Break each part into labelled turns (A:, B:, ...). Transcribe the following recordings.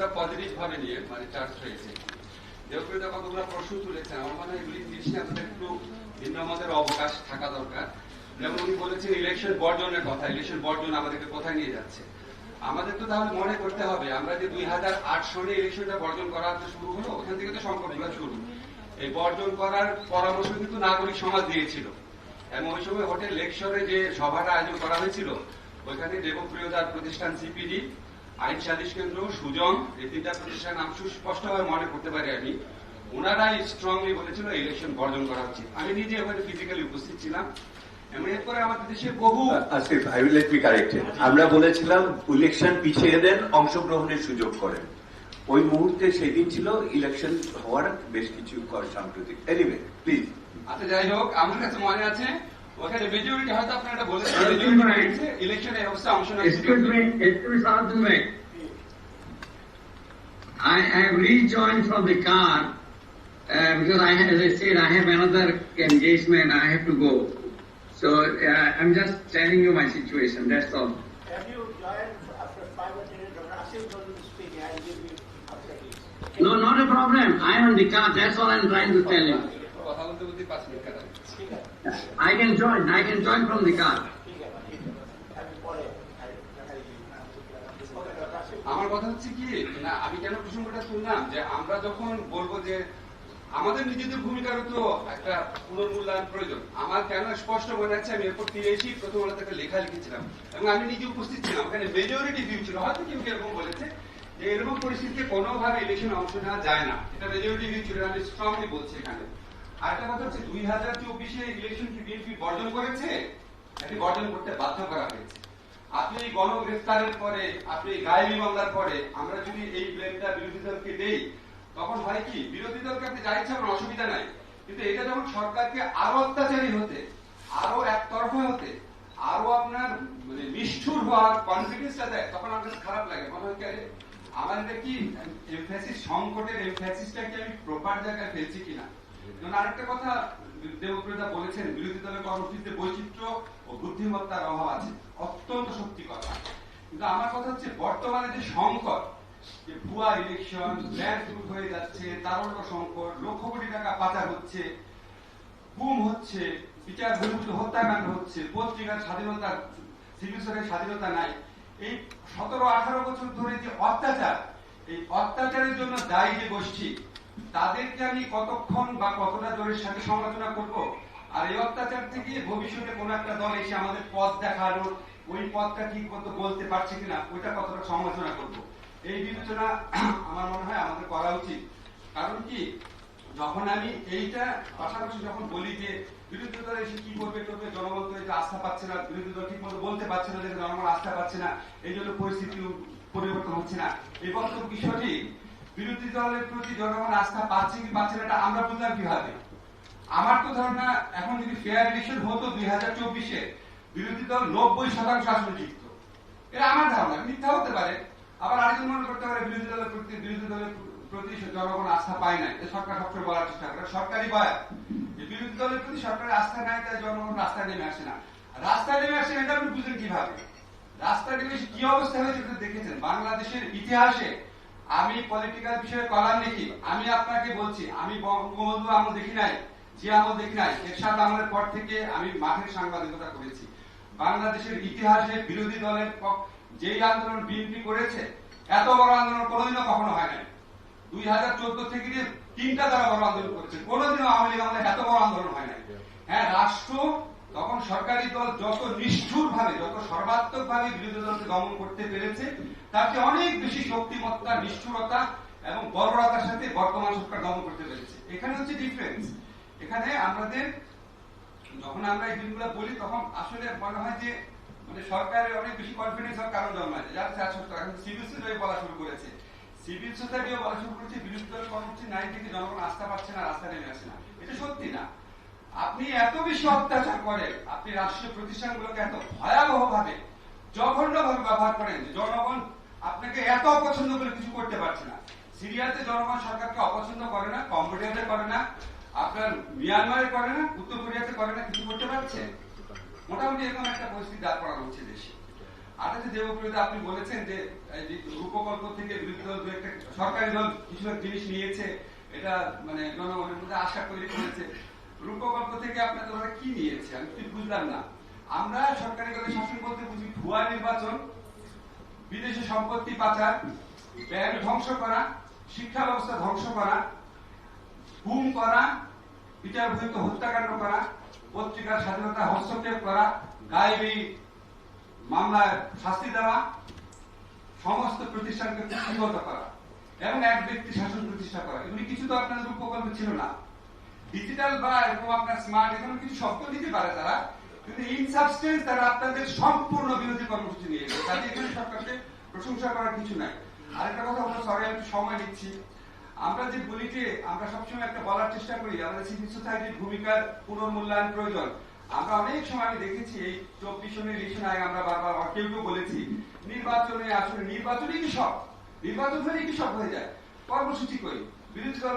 A: বিষয়টা পজিটিভ ভাবে নিয়ে মানে চার্জ হয়েছে দেবপ্রিয়তা প্রশ্ন আমার এগুলি আমাদের একটু ভিন্ন মতের অবকাশ থাকা দরকার। যেমন উনি বলেছেন ইলেকশন বর্জনের কথা ইলেকশন বর্জন আমাদেরকে কোথায় নিয়ে যাচ্ছে? আমাদের তো তাহলে মনে করতে হবে, আমরা যে দুই হাজার আট সনে ইলেকশনটা বর্জন করা শুরু হলো, ওখান থেকে তো সংকটগুলো শুরু। এই বর্জন করার পরামর্শ কিন্তু নাগরিক সমাজ দিয়েছিল। এবং ওই সময় হোটেল যে সভাটা আয়োজন করা হয়েছিল, ওইখানে দেবপ্রিয়তার প্রতিষ্ঠান সিপিডি আইন সালিশ কেন্দ্র এই তিনটা প্রতিষ্ঠান নাম সুস্পষ্টভাবে মনে করতে পারি আমি। ওনারাই স্ট্রংলি বলেছিল ইলেকশন বর্জন করা উচিত। আমি নিজে ওখানে ফিজিক্যালি উপস্থিত ছিলাম। এরপরে আমাদের দেশে বহু
B: Asif I will let me corrected আমরা বলেছিলাম ইলেকশন পিছিয়ে দেন অংশগ্রহণের সুযোগ করেন। ওই মুহূর্তে সেদিন ছিল ইলেকশন হওয়ার বেশ কিছু কর সাম্প্রতিক। এনিওয়ে প্লিজ
A: আচ্ছা যাই হোক আমার কাছে মনে আছে ওখানে মেজরিটি হয়তো আপনারা এটা বলেছেন
C: Excuse me.
A: মেজরিটি ইলেকশনে এই অবস্থা অংশ নেওয়ার সুযোগ
C: Excuse me, excuse me, Sarojini Bhai. I have rejoined from the car uh, because I, have- as I said, I have another engagement. I have to go. So uh, I'm just telling you my situation. That's all.
D: Have you joined after five or ten minutes? Dr. Asif told you to speak. I'll give you after this.
C: No, not a problem. I'm on the car. That's all I'm trying to tell you. I can join. I can join from the car.
A: আমার কথা হচ্ছে কি, না, আমি কেন প্রসঙ্গটা তুললাম যে আমরা যখন বলব যে আমাদের নিজেদের ভূমিকারও তো একটা পুনর্মূল্যায়ন প্রয়োজন, আমার কেন স্পষ্ট মনে আছে, আমি এরপর ফিরে এসেই প্রথম আলোতে একটা লেখা লিখেছিলাম, এবং আমি নিজে উপস্থিত ছিলাম, ওখানে মেজরিটি ভিউ ছিল, হয়তো কেউ এরকম বলেছে, যে এরকম পরিস্থিতিতে কোনোভাবে ইলেকশনে অংশ নেওয়া যায় না, এটা মেজরিটি ভিউ ছিল, আমি স্ট্রংলি বলছি এখানে আর একটা কথা হচ্ছে দুই হাজার চব্বিশে ইলেকশন বিএনপি বর্জন করেছে? এটি বর্জন করতে বাধ্য করা হয়েছে? আপনি এই গণগ্রেফতারের পরে আপনি গায়েবী মামলার পরে আমরা যদি এই ব্লেমটা বিরোধী দলকে দেই তখন হয় কি বিরোধী দলকে আপনি যা ইচ্ছা করেন, অসুবিধা নাই। কিন্তু এটা যখন সরকারকে আরও অত্যাচারী হতে আরও একতরফা হতে আরও আপনার মানে নিষ্ঠুর হওয়ার কনফিডেন্সটা দেয় তখন আমার কাছে খারাপ লাগে। মনে হয় আমার এটা কি এমফ্যাসিস সংকটের এমফ্যাসিসটা কি আমি প্রপার জায়গায় ফেলছি কিনা? যেমন আরেকটা কথা দেবপ্রিয়তা বলেছেন, বিরোধী দলের কর্মসূচিতে বৈচিত্র্য ও বুদ্ধিমত্তার অভাব আছে। অত্যন্ত সত্যি কথা। কিন্তু আমার কথা হচ্ছে, বর্তমানে যে সংকট, যে ভুয়া ইলেকশন ব্যাংক লুট হয়ে যাচ্ছে, তারল্য সংকট, লক্ষ কোটি টাকা পাচার হচ্ছে, গুম হচ্ছে, বিচার বহির্ভূত হত্যাকাণ্ড হচ্ছে, পত্রিকার স্বাধীনতা, সিভিল স্বাধীনতা নাই। এই সতেরো আঠারো বছর ধরে যে অত্যাচার, এই অত্যাচারের জন্য দায়ী যে গোষ্ঠী তাদেরকে আমি কতক্ষণ বা কতটা জোরের সাথে সমালোচনা করব? আর এই অত্যাচার থেকে ভবিষ্যতে কোন একটা দল এসে আমাদের পথ দেখাল, ওই পথটা ঠিক মতো বলতে পারছে কিনা, ওইটা কতটা সমালোচনা করব? এই বিবেচনা আমার মনে হয় আমাদের করা উচিত। কারণ কি, যখন আমি এইটা পাশাপাশি যখন বলি যে বিরোধী দল এসে কি করবে করবে, জনগণ তো এটা আস্থা পাচ্ছে না, বিরোধী দল ঠিক মতো বলতে পারছে না যে জনগণ আস্থা পাচ্ছে না, এই জন্য পরিস্থিতি পরিবর্তন হচ্ছে না। বক্তব্য কি সঠিক বিরোধী দলের প্রতি জনগণ আস্থা পাচ্ছে কি পাচ্ছে না, এটা আমরা বুঝলাম কীভাবে? আমার তো ধারণা এখন যদি ফেয়ার ইলেকশন হতো দুই হাজার চব্বিশে, বিরোধী দল নব্বই শতাংশ আসন জিতত। এটা আমার ধারণা মিথ্যা হতে পারে। আবার আরেকজন মনে করতে পারে বিরোধী দলের প্রতি বিরোধী দলের প্রতি জনগণ আস্থা পায় না এটা সরকার সবসময় বলার চেষ্টা করে। সরকারি বয়ান, যে বিরোধী দলের প্রতি সরকারের আস্থা নাই, তাই জনগণ রাস্তায় নেমে আসে না। রাস্তায় নেমে আসে, এটা আপনি বুঝেন কীভাবে? রাস্তায় নেমে কি অবস্থা হয়েছে দেখেছেন। বাংলাদেশের ইতিহাসে আমি পলিটিক্যাল বিষয়ে কলাম লিখি, আমি আপনাকে বলছি, আমি বঙ্গবন্ধু আমল দেখি নাই যে আমল দেখি নাই, এরশাদ আমলের পর থেকে আমি মাঠের সাংবাদিকতা করেছি। বাংলাদেশের ইতিহাসে বিরোধী দলের যেই আন্দোলন বিএনপি করেছে, এত বড় আন্দোলন কোনোদিনও কখনো হয় নাই। দুই হাজার চোদ্দ থেকে তিনটা তারা বড় আন্দোলন করেছে, কোনোদিনও আওয়ামী লীগ আমলে এত বড় আন্দোলন হয় নাই। হ্যাঁ রাষ্ট্র তখন সরকারি দল যত নিষ্ঠুর ভাবে যত সর্বাত্মক ভাবে বিরোধী দলকে দমন করতে পেরেছে, তার অনেক বেশি শক্তিমত্তা, নিষ্ঠুরতা এবং বর্বরতার সাথে বর্তমান সরকার দমন করতে পেরেছে। এখানে হচ্ছে ডিফারেন্স এখানে আমাদের, যখন আমরা এই জিনিসগুলো বলি, তখন আসলে মনে হয় যে মানে সরকারের অনেক বেশি কনফিডেন্স হওয়ার কারণ জন্মায় যার চার সত্তর এখন সিভিল সোসাইটি বলা শুরু করেছে। সিভিল সোসাইটিও বলা শুরু করেছে, বিরোধী দলের কর্মসূচি নাই থেকে জনগণ আস্থা পাচ্ছে না, রাস্তায় নেমে আসে না। এটা সত্যি না। আপনি এত বেশি অত্যাচার করেন, আপনি রাষ্ট্রীয় প্রতিষ্ঠানগুলোকে এত ভয়াবহ ভাবে জঘন্য ভাবে ব্যবহার করেন যে জনগণ আপনাকে এত অপছন্দ করে কিছু করতে পারছে না। সিরিয়াতে জনগণ সরকারকে অপছন্দ করে না, কম্বোডিয়াতে করে না, আপনার মিয়ানমারে করে না, উত্তর কোরিয়াতে করে না, কিছু করতে পারছে? মোটামুটি এরকম একটা পরিস্থিতি দাঁড় করানো হচ্ছে দেশে। আর একটা দেবপ্রিয়তা আপনি বলেছেন যে রূপকল্প থেকে বিরোধী দল একটা সরকারি দল কিছু জিনিস নিয়েছে, এটা মানে জনগণের মধ্যে আশা তৈরি করেছে। রূপকল্প থেকে আপনাদের ওরা কি নিয়েছে? আমি ঠিক বুঝলাম না। আমরা সরকারি দলের শাসন বলতে বুঝি ভুয়া নির্বাচন, বিদেশি সম্পত্তি পাচার, ব্যাংক ধ্বংস করা, শিক্ষা ব্যবস্থা ধ্বংস করা, গুম করা বিচারবহিত হত্যাকাণ্ড করা, পত্রিকার স্বাধীনতা হস্তক্ষেপ করা গায়েবী মামলায় শাস্তি দেওয়া, সমস্ত প্রতিষ্ঠানকে কুক্ষিগত করা, এবং এক ব্যক্তি শাসন প্রতিষ্ঠা করা। এগুলি কিছু তো আপনাদের উপকল্প ছিল না। ডিজিটাল বা এরকম আপনার স্মার্ট এরকম কিছু শব্দ দিতে পারে তারা। কিন্তু ইন সাবস্টেন্স তারা আপনাদের সম্পূর্ণ বিরোধী কর্মসূচি নিয়ে এসেছে। কাজে এখানে সরকারকে প্রশংসা করার কিছু নাই। আরেকটা কথা হলো সরি একটু সময় নিচ্ছি। আমরা যে বলি যে আমরা সবসময় একটা বলার চেষ্টা করি, আমাদের সিভিল সোসাইটির ভূমিকার পুনর্মূল্যায়ন প্রয়োজন। আমরা অনেক সময় আমি দেখেছি, এই চব্বিশ সনের ইলেকশন আগে আমরা বারবার কেউ কেউ বলেছি, নির্বাচনে আসলে নির্বাচনই কি সব? নির্বাচন হলেই কি সব হয়ে যায়? কর্মসূচি করি বিরোধী দল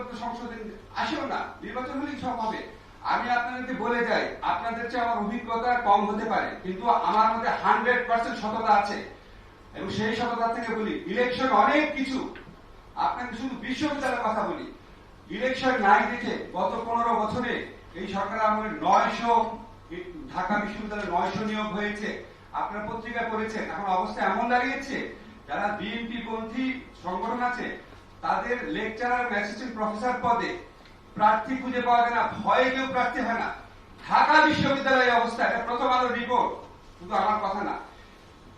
A: আসেও না, নির্বাচন হলেই সব হবে। আমি আপনাদেরকে বলে যাই, আপনাদের চেয়ে আমার অভিজ্ঞতা কম হতে পারে, কিন্তু আমার মধ্যে হান্ড্রেড পার্সেন্ট সততা আছে। এবং সেই সততা থেকে বলি, ইলেকশন অনেক কিছু। আপনাকে শুধু বিশ্ববিদ্যালয়ের কথা বলি। ইলেকশন নাই দেখে গত পনেরো বছরে এই সরকার আমলে নয়শো ঢাকা বিশ্ববিদ্যালয়ে নয়শো নিয়োগ হয়েছে। আপনার পত্রিকা করেছেন এখন অবস্থা এমন দাঁড়িয়েছে, যারা বিএনপি পন্থী সংগঠন আছে তাদের লেকচারার অ্যাসিস্ট্যান্ট প্রফেসর পদে প্রার্থী খুঁজে পাওয়া যায় না, ভয়ে কেউ প্রার্থী হয় না। ঢাকা বিশ্ববিদ্যালয়ের অবস্থা, এটা প্রথম আলো রিপোর্ট শুধু আমার কথা না।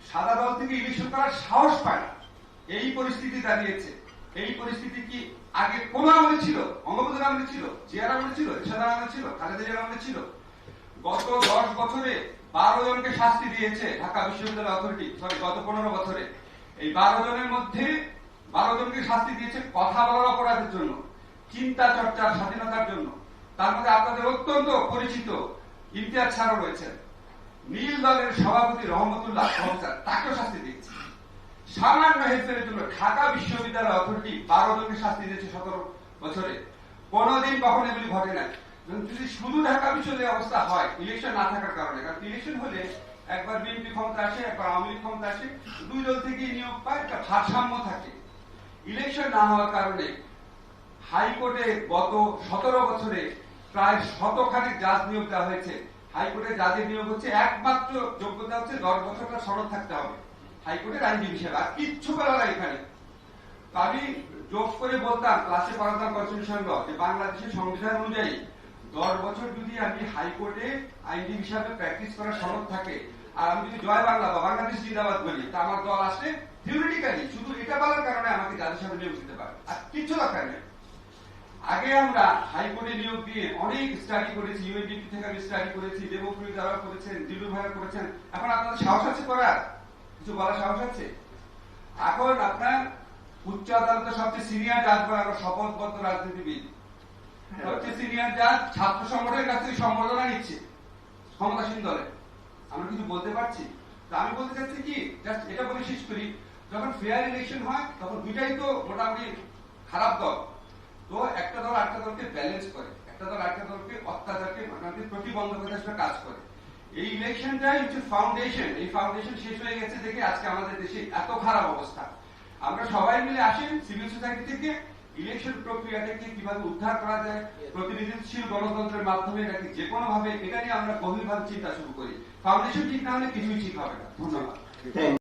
A: সাদা দল থেকে ইলেকশন করার সাহস পায় না। এই পরিস্থিতি দাঁড়িয়েছে। এই পরিস্থিতি কি আগে কোন আমলে ছিল? বঙ্গবন্ধুর আমলে ছিল? জিয়ার আমলে ছিল? এরশাদার আমলে ছিল? খালেদা আমলে ছিল? গত দশ বছরে বারো জনকে শাস্তি দিয়েছে ঢাকা বিশ্ববিদ্যালয় অথরিটি সরি গত পনেরো বছরে। এই বারো জনের মধ্যে বারো জনকে শাস্তি দিয়েছে কথা বলার অপরাধের জন্য, চিন্তা চর্চার স্বাধীনতার জন্য। তার মধ্যে আপনাদের অত্যন্ত পরিচিত ইমতিয়াজ ছাড়ও রয়েছেন। নীল দলের সভাপতি রহমতুল্লাহ তাকেও শাস্তি দিয়েছে। সামান্য হেরফেরের জন্য ঢাকা বিশ্ববিদ্যালয় অথরিটি বারো জনকে শাস্তি দিয়েছে সতেরো বছরে। কোনোদিন কখনো এগুলি ঘটে নাই। যদি শুধু ঢাকা বিশ্ববিদ্যালয় অবস্থা হয় ইলেকশন না থাকার কারণে, কারণ ইলেকশন হলে একবার বিএনপি ক্ষমতা আসে, একবার আওয়ামী লীগ ক্ষমতা আসে, দুই দল থেকে নিয়োগ পায়, একটা ভারসাম্য থাকে। ইলেকশন না হওয়ার কারণে হাইকোর্টে গত সতেরো বছরে প্রায় শতখানেক জাজ নিয়োগ দেওয়া হয়েছে। হাইকোর্টে জাজের নিয়োগ হচ্ছে একমাত্র যোগ্যতা হচ্ছে দশ বছরটা সনদ থাকতে হবে। হাইকোর্টের আইনজীবী হিসেবে আর কিচ্ছু করা না এখানে। আমি যোগ করে বলতাম, ক্লাসে পড়াতাম কনস্টিটিউশন ল যে বাংলাদেশের সংবিধান অনুযায়ী দশ বছর যদি আমি হাইকোর্টে আইনজীবী হিসাবে প্র্যাকটিস করার সনদ থাকে, আর আমি যদি জয় বাংলা বা বাংলাদেশ জিন্দাবাদ বলি, তা আমার দল আসলে থিওরিটিক্যালি শুধু এটা বলার কারণে আমাকে যাদের সাথে নিয়োগ দিতে পারে। আর কিচ্ছু দরকার নেই। আগে আমরা হাইকোর্টে নিয়োগ দিয়ে অনেক স্টাডি করেছি ইউএনডিপি থেকে আমি স্টাডি করেছি দেবপ্রিয় যারা করেছেন দিলু ভাইরা করেছেন। এখন আপনাদের সাহস আছে করার? কিছু বলার সাহস আছে? এখন আপনার উচ্চ আদালতের সবচেয়ে সিনিয়র জাজ বানানো শপথবদ্ধ রাজনীতিবিদ। সবচেয়ে সিনিয়র জাজ ছাত্র সংগঠনের কাছ থেকে সম্বর্ধনা নিচ্ছে ক্ষমতাসীন দলে। আমরা কিছু বলতে পারছি? তা আমি বলতে চাচ্ছি কি? জাস্ট এটা বলে শেষ করি। যখন ফেয়ার ইলেকশন হয়, তখন দুইটাই তো মোটামুটি খারাপ দল। তো একটা দল আরেকটা দলকে ব্যালেন্স করে, একটা দল আরেকটা দলকে অত্যাচারকে মোটামুটি প্রতিবন্ধকতা হিসেবে কাজ করে। এই ইলেকশনটাই হচ্ছে ফাউন্ডেশন এই ফাউন্ডেশন শেষ হয়ে গেছে দেখে আজকে আমাদের দেশে এত খারাপ অবস্থা। আমরা সবাই মিলে আসেন সিভিল সোসাইটি থেকে ইলেকশন প্রক্রিয়াটাকে কীভাবে উদ্ধার করা যায় প্রতিনিধিশীল গণতন্ত্রের মাধ্যমে এটাকে যে কোনো ভাবে এটা নিয়ে আমরা গভীরভাবে চিন্তা শুরু করি। ফাউন্ডেশন ঠিক না হলে কিছুই ঠিক হবে না। ধন্যবাদ।